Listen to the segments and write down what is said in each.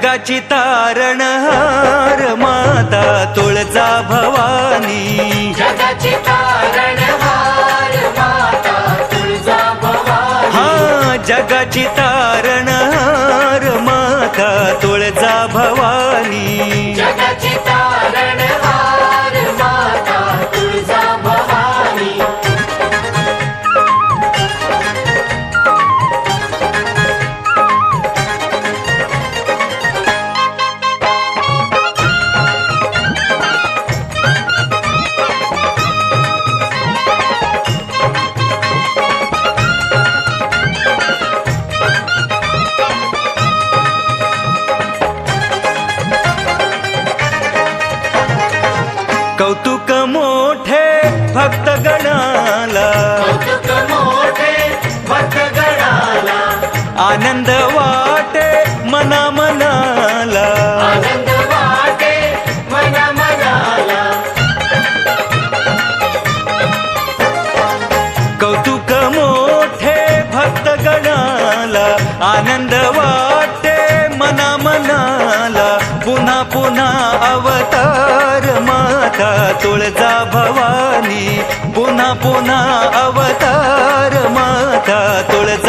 जगाची तारणहार माता तुळजा भवानी. जगाची तारणहार माता तुळजा भवानी. हा जगाची तारणहार माता तुळजा भवानी. जगाची तारणहार आनंद वाटे मना मनाला आनंद वाटे मना मनाला कौतुक मोठे भक्त गणाला. आनंद वाटे मना मनाला पुन्हा पुन्हा अवतार माता तुळजा भवानी. पुन्हा पुन्हा अवतार माता तुळजा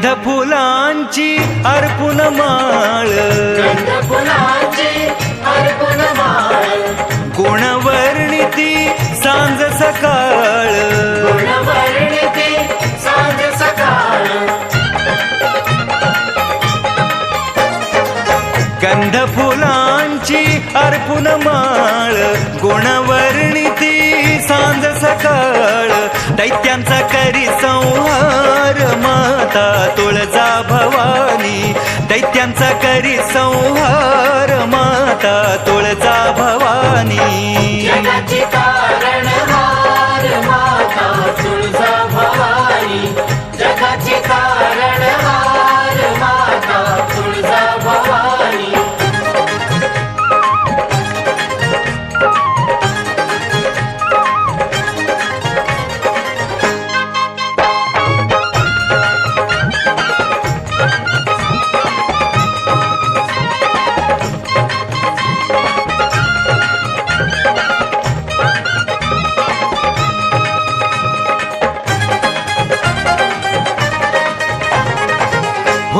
गंध फुलांची अर्पण माळ. गुणवर्णिती सांज सकाळ. गंध फुलांची अर्पुन माळ. गुणवर्णिती सांज सकाळ. दैत्यांचा करी माता तुळजा भवानी दैत्यांचा करी संहार माता तुळजा भवानी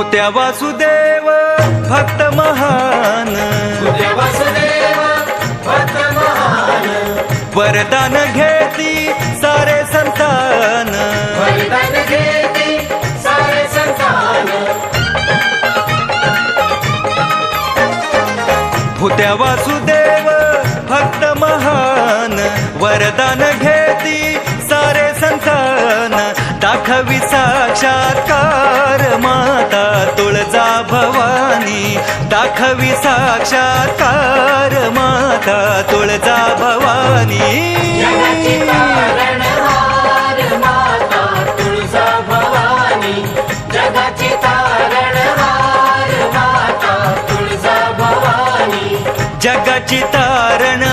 होत्या वासुदेव भक्त महान. वरदान घेती सारे संतान. होत्या वासुदेव भक्त महान. वरदान घेती सारे संतान. दाखविसा साक्षात्कार माता तुळजा भवानी दाखवी साक्षात्कार माता तुळजा भवानी जगाची तारणहार